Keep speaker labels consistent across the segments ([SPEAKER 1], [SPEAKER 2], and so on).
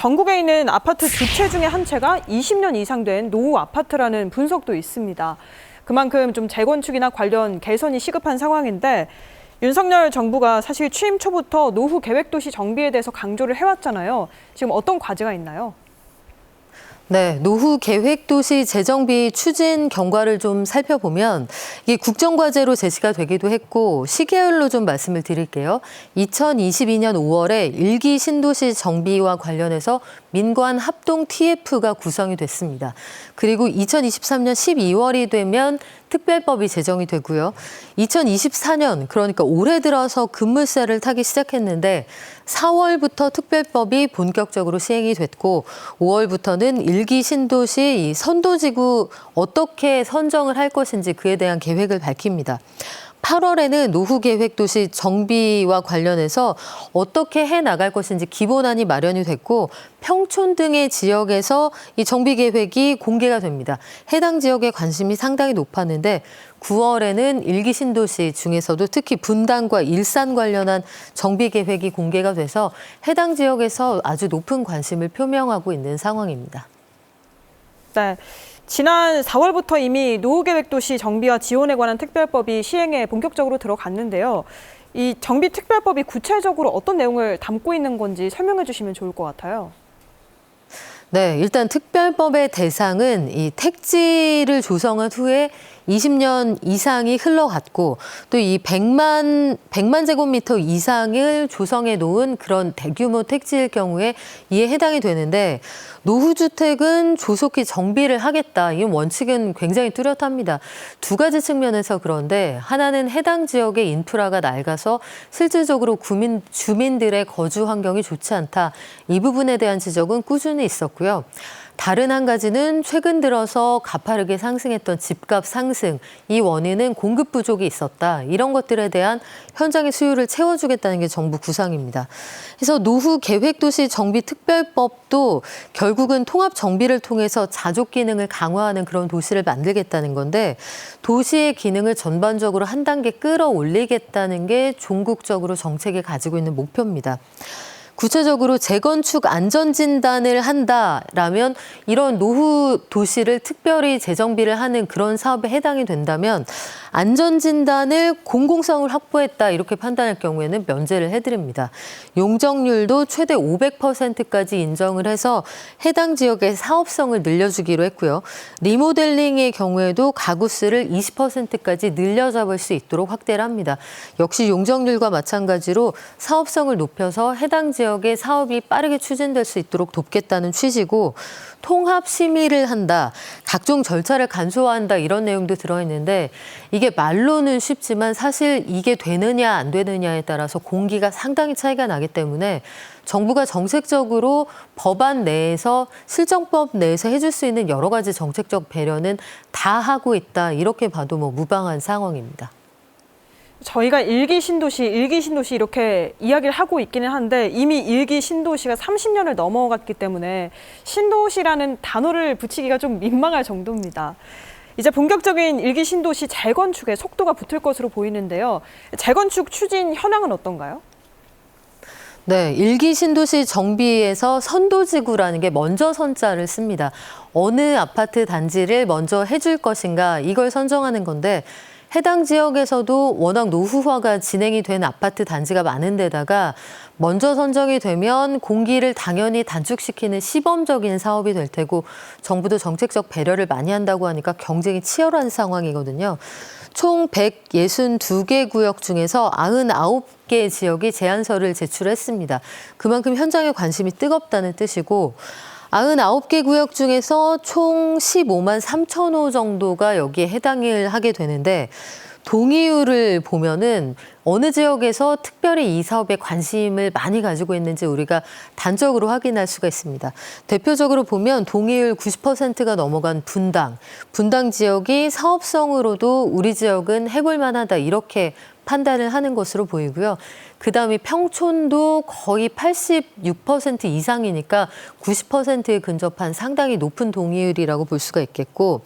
[SPEAKER 1] 전국에 있는 아파트 두 채 중에 한 채가 20년 이상 된 노후 아파트라는 분석도 있습니다. 그만큼 좀 재건축이나 관련 개선이 시급한 상황인데 윤석열 정부가 사실 취임 초부터 노후 계획 도시 정비에 대해서 강조를 해왔잖아요. 지금 어떤 과제가 있나요?
[SPEAKER 2] 네, 노후 계획 도시 재정비 추진 경과를 좀 살펴보면 이게 국정 과제로 제시가 되기도 했고 시계열로 좀 말씀을 드릴게요. 2022년 5월에 일기 신도시 정비와 관련해서 민관 합동 TF가 구성이 됐습니다. 그리고 2023년 12월이 되면 특별법이 제정이 되고요. 2024년 그러니까 올해 들어서 급물살을 타기 시작했는데 4월부터 특별법이 본격적으로 시행이 됐고 5월부터는 일기 신도시 이 선도지구 어떻게 선정을 할 것인지 그에 대한 계획을 밝힙니다. 8월에는 노후 계획 도시 정비와 관련해서 어떻게 해 나갈 것인지 기본안이 마련이 됐고 평촌 등의 지역에서 이 정비 계획이 공개가 됩니다. 해당 지역의 관심이 상당히 높았는데 9월에는 일기 신도시 중에서도 특히 분당과 일산 관련한 정비 계획이 공개가 돼서 해당 지역에서 아주 높은 관심을 표명하고 있는 상황입니다.
[SPEAKER 1] 네. 지난 4월부터 이미 노후계획도시 정비와 지원에 관한 특별법이 시행에 본격적으로 들어갔는데요. 이 정비 특별법이 구체적으로 어떤 내용을 담고 있는 건지 설명해 주시면 좋을 것 같아요.
[SPEAKER 2] 네, 일단 특별법의 대상은 이 택지를 조성한 후에 20년 이상이 흘러갔고 또 이 100만 100만 제곱미터 이상을 조성해 놓은 그런 대규모 택지일 경우에 이에 해당이 되는데 노후 주택은 조속히 정비를 하겠다. 이 원칙은 굉장히 뚜렷합니다. 두 가지 측면에서 그런데 하나는 해당 지역의 인프라가 낡아서 실질적으로 구민 주민들의 거주 환경이 좋지 않다. 이 부분에 대한 지적은 꾸준히 있었고요. 다른 한 가지는 최근 들어서 가파르게 상승했던 집값 상승, 이 원인은 공급 부족이 있었다. 이런 것들에 대한 현장의 수요를 채워주겠다는 게 정부 구상입니다. 그래서 노후 계획도시 정비 특별법도 결국은 통합 정비를 통해서 자족 기능을 강화하는 그런 도시를 만들겠다는 건데 도시의 기능을 전반적으로 한 단계 끌어올리겠다는 게 종국적으로 정책이 가지고 있는 목표입니다. 구체적으로 재건축 안전진단을 한다라면 이런 노후 도시를 특별히 재정비를 하는 그런 사업에 해당이 된다면 안전진단을 공공성을 확보했다 이렇게 판단할 경우에는 면제를 해드립니다. 용적률도 최대 500%까지 인정을 해서 해당 지역의 사업성을 늘려주기로 했고요. 리모델링의 경우에도 가구 수를 20%까지 늘려잡을 수 있도록 확대를 합니다. 역시 용적률과 마찬가지로 사업성을 높여서 해당 지역 의 사업이 빠르게 추진될 수 있도록 돕겠다는 취지고 통합 심의를 한다, 각종 절차를 간소화한다 이런 내용도 들어있는데 이게 말로는 쉽지만 사실 이게 되느냐 안 되느냐에 따라서 공기가 상당히 차이가 나기 때문에 정부가 정책적으로 법안 내에서 실정법 내에서 해줄 수 있는 여러 가지 정책적 배려는 다 하고 있다 이렇게 봐도 뭐 무방한 상황입니다.
[SPEAKER 1] 저희가 일기 신도시, 일기 신도시 이렇게 이야기를 하고 있기는 한데 이미 일기 신도시가 30년을 넘어갔기 때문에 신도시라는 단어를 붙이기가 좀 민망할 정도입니다. 이제 본격적인 일기 신도시 재건축에 속도가 붙을 것으로 보이는데요. 재건축 추진 현황은 어떤가요?
[SPEAKER 2] 네, 일기 신도시 정비에서 선도지구라는 게 먼저 선자를 씁니다. 어느 아파트 단지를 먼저 해줄 것인가 이걸 선정하는 건데 해당 지역에서도 워낙 노후화가 진행이 된 아파트 단지가 많은 데다가 먼저 선정이 되면 공기를 당연히 단축시키는 시범적인 사업이 될 테고 정부도 정책적 배려를 많이 한다고 하니까 경쟁이 치열한 상황이거든요. 총 162개 구역 중에서 99개 지역이 제안서를 제출했습니다. 그만큼 현장에 관심이 뜨겁다는 뜻이고 99개 구역 중에서 총 15만 3천 호 정도가 여기에 해당을 하게 되는데 동의율을 보면은 어느 지역에서 특별히 이 사업에 관심을 많이 가지고 있는지 우리가 단적으로 확인할 수가 있습니다. 대표적으로 보면 동의율 90%가 넘어간 분당. 분당 지역이 사업성으로도 우리 지역은 해볼 만하다 이렇게 판단을 하는 것으로 보이고요. 그 다음에 평촌도 거의 86% 이상이니까 90%에 근접한 상당히 높은 동의율이라고 볼 수가 있겠고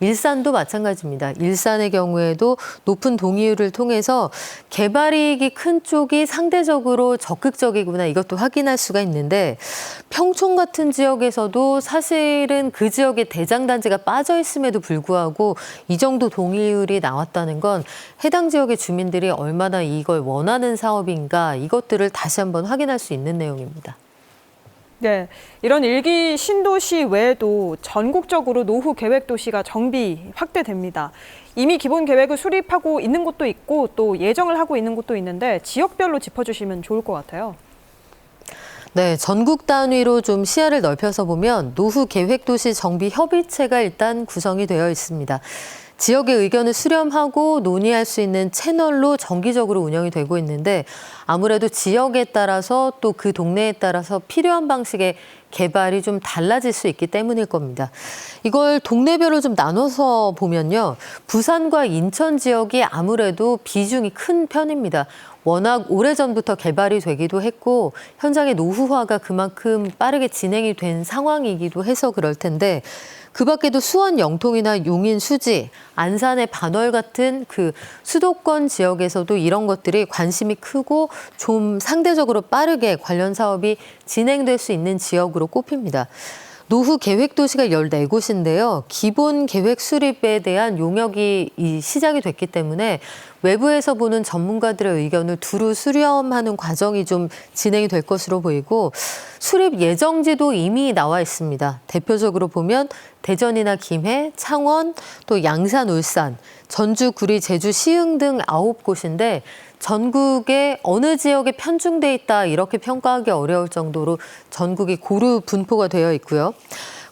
[SPEAKER 2] 일산도 마찬가지입니다. 일산의 경우에도 높은 동의율을 통해서 개발이익이 큰 쪽이 상대적으로 적극적이구나 이것도 확인할 수가 있는데 평촌 같은 지역에서도 사실은 그 지역에 대장단지가 빠져 있음에도 불구하고 이 정도 동의율이 나왔다는 건 해당 지역의 주민들이 얼마나 이걸 원하는 사업인가 이것들을 다시 한번 확인할 수 있는 내용입니다.
[SPEAKER 1] 네, 이런 일기 신도시 외에도 전국적으로 노후 계획 도시가 정비 확대됩니다. 이미 기본 계획을 수립하고 있는 곳도 있고 또 예정을 하고 있는 곳도 있는데 지역별로 짚어주시면 좋을 것 같아요.
[SPEAKER 2] 네, 전국 단위로 좀 시야를 넓혀서 보면 노후 계획 도시 정비 협의체가 일단 구성이 되어 있습니다. 지역의 의견을 수렴하고 논의할 수 있는 채널로 정기적으로 운영이 되고 있는데 아무래도 지역에 따라서 또 그 동네에 따라서 필요한 방식의 개발이 좀 달라질 수 있기 때문일 겁니다. 이걸 동네별로 좀 나눠서 보면요. 부산과 인천 지역이 아무래도 비중이 큰 편입니다. 워낙 오래전부터 개발이 되기도 했고 현장의 노후화가 그만큼 빠르게 진행이 된 상황이기도 해서 그럴 텐데 그 밖에도 수원 영통이나 용인 수지, 안산의 반월 같은 그 수도권 지역에서도 이런 것들이 관심이 크고 좀 상대적으로 빠르게 관련 사업이 진행될 수 있는 지역으로 꼽힙니다. 노후 계획 도시가 14곳인데요. 기본 계획 수립에 대한 용역이 이 시작이 됐기 때문에 외부에서 보는 전문가들의 의견을 두루 수렴하는 과정이 좀 진행이 될 것으로 보이고 수립 예정지도 이미 나와 있습니다. 대표적으로 보면 대전이나 김해, 창원, 또 양산, 울산, 전주, 구리, 제주, 시흥 등 아홉 곳인데 전국의 어느 지역에 편중돼 있다 이렇게 평가하기 어려울 정도로 전국이 고루 분포가 되어 있고요.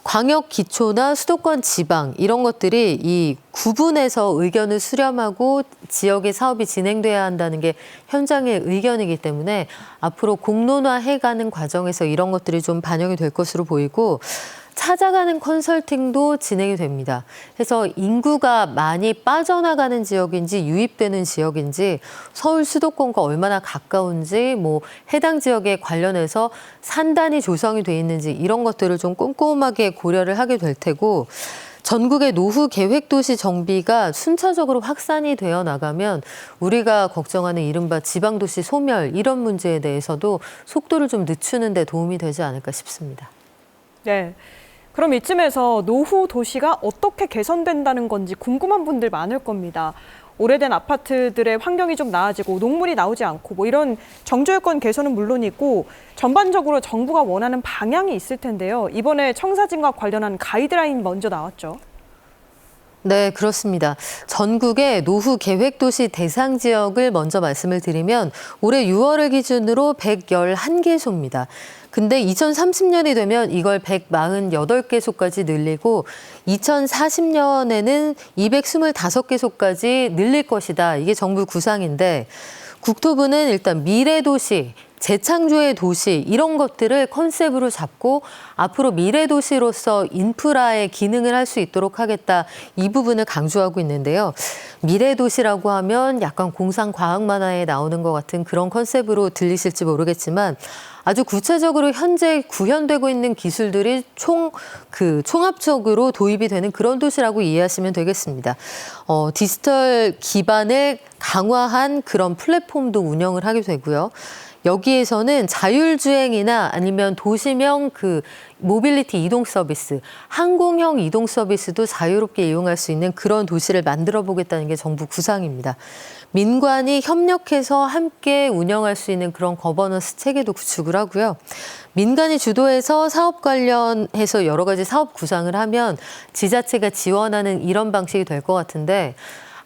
[SPEAKER 2] 광역 기초나 수도권 지방 이런 것들이 이 구분해서 의견을 수렴하고 지역의 사업이 진행돼야 한다는 게 현장의 의견이기 때문에 앞으로 공론화해가는 과정에서 이런 것들이 좀 반영이 될 것으로 보이고 찾아가는 컨설팅도 진행이 됩니다. 그래서 인구가 많이 빠져나가는 지역인지 유입되는 지역인지 서울 수도권과 얼마나 가까운지 뭐 해당 지역에 관련해서 산단이 조성이 돼 있는지 이런 것들을 좀 꼼꼼하게 고려를 하게 될 테고 전국의 노후 계획 도시 정비가 순차적으로 확산이 되어 나가면 우리가 걱정하는 이른바 지방 도시 소멸 이런 문제에 대해서도 속도를 좀 늦추는 데 도움이 되지 않을까 싶습니다.
[SPEAKER 1] 네. 그럼 이쯤에서 노후 도시가 어떻게 개선된다는 건지 궁금한 분들 많을 겁니다. 오래된 아파트들의 환경이 좀 나아지고 녹물이 나오지 않고 뭐 이런 정조여건 개선은 물론이고 전반적으로 정부가 원하는 방향이 있을 텐데요. 이번에 청사진과 관련한 가이드라인 먼저 나왔죠.
[SPEAKER 2] 네, 그렇습니다. 전국의 노후 계획 도시 대상 지역을 먼저 말씀을 드리면 올해 6월을 기준으로 111개소입니다. 근데 2030년이 되면 이걸 148개소까지 늘리고 2040년에는 225개소까지 늘릴 것이다. 이게 정부 구상인데 국토부는 일단 미래 도시, 재창조의 도시 이런 것들을 컨셉으로 잡고 앞으로 미래 도시로서 인프라의 기능을 할 수 있도록 하겠다 이 부분을 강조하고 있는데요. 미래 도시라고 하면 약간 공상 과학 만화에 나오는 것 같은 그런 컨셉으로 들리실지 모르겠지만 아주 구체적으로 현재 구현되고 있는 기술들이 총 그 총합적으로 도입이 되는 그런 도시라고 이해하시면 되겠습니다. 어, 디지털 기반을 강화한 그런 플랫폼도 운영을 하게 되고요. 여기에서는 자율주행이나 아니면 도시명 그 모빌리티 이동 서비스, 항공형 이동 서비스도 자유롭게 이용할 수 있는 그런 도시를 만들어 보겠다는 게 정부 구상입니다. 민관이 협력해서 함께 운영할 수 있는 그런 거버넌스 체계도 구축을 하고요. 민간이 주도해서 사업 관련해서 여러 가지 사업 구상을 하면 지자체가 지원하는 이런 방식이 될 것 같은데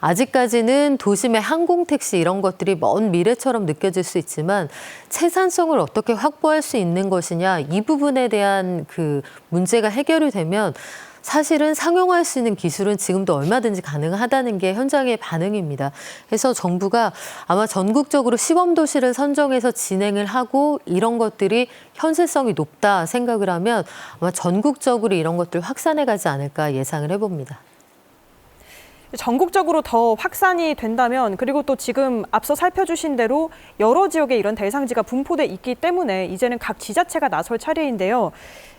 [SPEAKER 2] 아직까지는 도심의 항공택시 이런 것들이 먼 미래처럼 느껴질 수 있지만 채산성을 어떻게 확보할 수 있는 것이냐 이 부분에 대한 그 문제가 해결이 되면 사실은 상용화할 수 있는 기술은 지금도 얼마든지 가능하다는 게 현장의 반응입니다. 그래서 정부가 아마 전국적으로 시범 도시를 선정해서 진행을 하고 이런 것들이 현실성이 높다 생각을 하면 아마 전국적으로 이런 것들 확산해 가지 않을까 예상을 해봅니다.
[SPEAKER 1] 전국적으로 더 확산이 된다면 그리고 또 지금 앞서 살펴주신 대로 여러 지역에 이런 대상지가 분포돼 있기 때문에 이제는 각 지자체가 나설 차례인데요.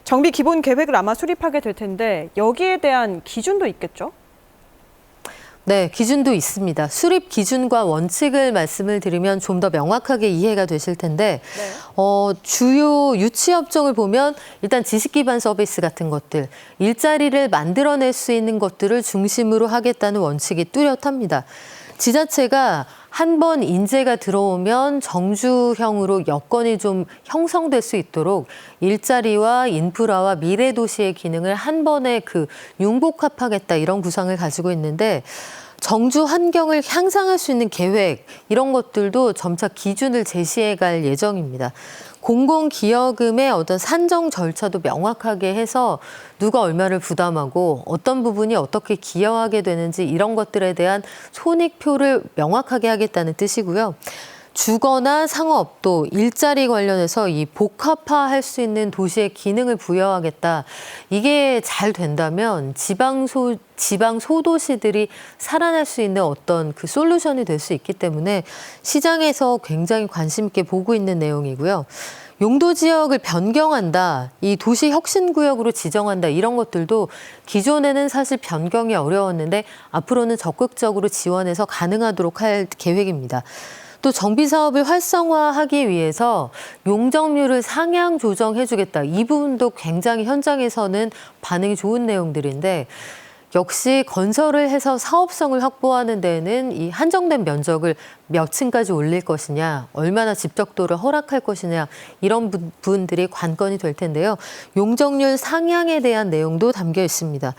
[SPEAKER 1] 정비 기본 계획을 아마 수립하게 될 텐데 여기에 대한 기준도 있겠죠?
[SPEAKER 2] 네, 기준도 있습니다. 수립 기준과 원칙을 말씀을 드리면 좀 더 명확하게 이해가 되실 텐데,
[SPEAKER 1] 네.
[SPEAKER 2] 어, 주요 유치업종을 보면 일단 지식 기반 서비스 같은 것들, 일자리를 만들어낼 수 있는 것들을 중심으로 하겠다는 원칙이 뚜렷합니다. 지자체가 한 번 인재가 들어오면 정주형으로 여건이 좀 형성될 수 있도록 일자리와 인프라와 미래 도시의 기능을 한 번에 그 융복합하겠다 이런 구상을 가지고 있는데 정주 환경을 향상할 수 있는 계획 이런 것들도 점차 기준을 제시해 갈 예정입니다. 공공기여금의 어떤 산정 절차도 명확하게 해서 누가 얼마를 부담하고 어떤 부분이 어떻게 기여하게 되는지 이런 것들에 대한 손익표를 명확하게 하겠다는 뜻이고요. 주거나 상업 또 일자리 관련해서 이 복합화할 수 있는 도시의 기능을 부여하겠다. 이게 잘 된다면 지방 소 지방 소도시들이 살아날 수 있는 어떤 그 솔루션이 될 수 있기 때문에 시장에서 굉장히 관심 있게 보고 있는 내용이고요. 용도 지역을 변경한다, 이 도시 혁신 구역으로 지정한다 이런 것들도 기존에는 사실 변경이 어려웠는데 앞으로는 적극적으로 지원해서 가능하도록 할 계획입니다. 또 정비 사업을 활성화하기 위해서 용적률을 상향 조정해주겠다. 이 부분도 굉장히 현장에서는 반응이 좋은 내용들인데 역시 건설을 해서 사업성을 확보하는 데는 이 한정된 면적을 몇 층까지 올릴 것이냐, 얼마나 집적도를 허락할 것이냐 이런 부- 부분들이 관건이 될 텐데요. 용적률 상향에 대한 내용도 담겨 있습니다.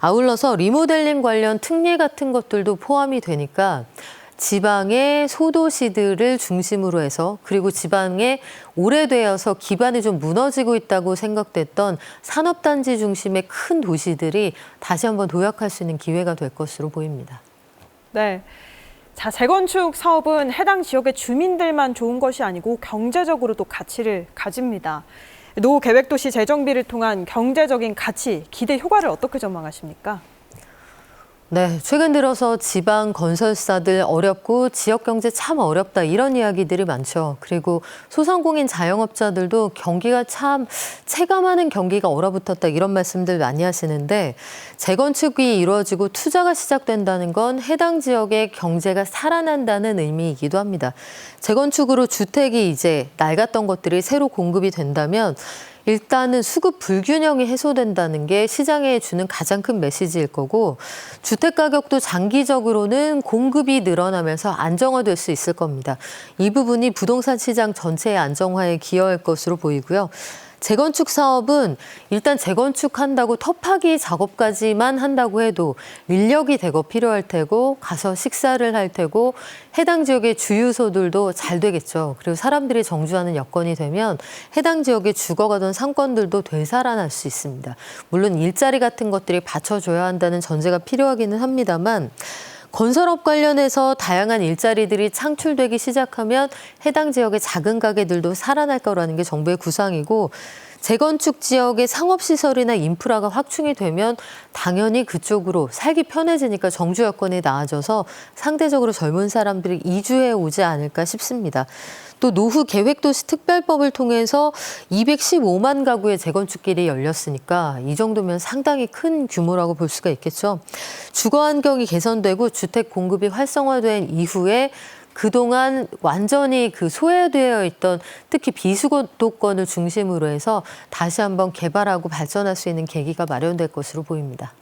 [SPEAKER 2] 아울러서 리모델링 관련 특례 같은 것들도 포함이 되니까 지방의 소도시들을 중심으로 해서 그리고 지방에 오래되어서 기반이 좀 무너지고 있다고 생각됐던 산업단지 중심의 큰 도시들이 다시 한번 도약할 수 있는 기회가 될 것으로 보입니다.
[SPEAKER 1] 네. 자, 재건축 사업은 해당 지역의 주민들만 좋은 것이 아니고 경제적으로도 가치를 가집니다. 노 계획도시 재정비를 통한 경제적인 가치, 기대 효과를 어떻게 전망하십니까?
[SPEAKER 2] 네, 최근 들어서 지방 건설사들 어렵고 지역 경제 참 어렵다 이런 이야기들이 많죠. 그리고 소상공인 자영업자들도 경기가 참 체감하는 경기가 얼어붙었다 이런 말씀들 많이 하시는데 재건축이 이루어지고 투자가 시작된다는 건 해당 지역의 경제가 살아난다는 의미이기도 합니다. 재건축으로 주택이 이제 낡았던 것들이 새로 공급이 된다면 일단은 수급 불균형이 해소된다는 게 시장에 주는 가장 큰 메시지일 거고 주택 가격도 장기적으로는 공급이 늘어나면서 안정화될 수 있을 겁니다. 이 부분이 부동산 시장 전체의 안정화에 기여할 것으로 보이고요. 재건축 사업은 일단 재건축한다고 터 파기 작업까지만 한다고 해도 인력이 대거 필요할 테고 가서 식사를 할 테고 해당 지역의 주유소들도 잘 되겠죠. 그리고 사람들이 정주하는 여건이 되면 해당 지역의 주거가던 상권들도 되살아날 수 있습니다. 물론 일자리 같은 것들이 받쳐줘야 한다는 전제가 필요하기는 합니다만 건설업 관련해서 다양한 일자리들이 창출되기 시작하면 해당 지역의 작은 가게들도 살아날 거라는 게 정부의 구상이고 재건축 지역의 상업시설이나 인프라가 확충이 되면 당연히 그쪽으로 살기 편해지니까 정주 여건이 나아져서 상대적으로 젊은 사람들이 이주해 오지 않을까 싶습니다. 또 노후 계획도시 특별법을 통해서 215만 가구의 재건축 길이 열렸으니까 이 정도면 상당히 큰 규모라고 볼 수가 있겠죠. 주거 환경이 개선되고 주택 공급이 활성화된 이후에 그동안 완전히 그 소외되어 있던 특히 비수도권을 중심으로 해서 다시 한번 개발하고 발전할 수 있는 계기가 마련될 것으로 보입니다.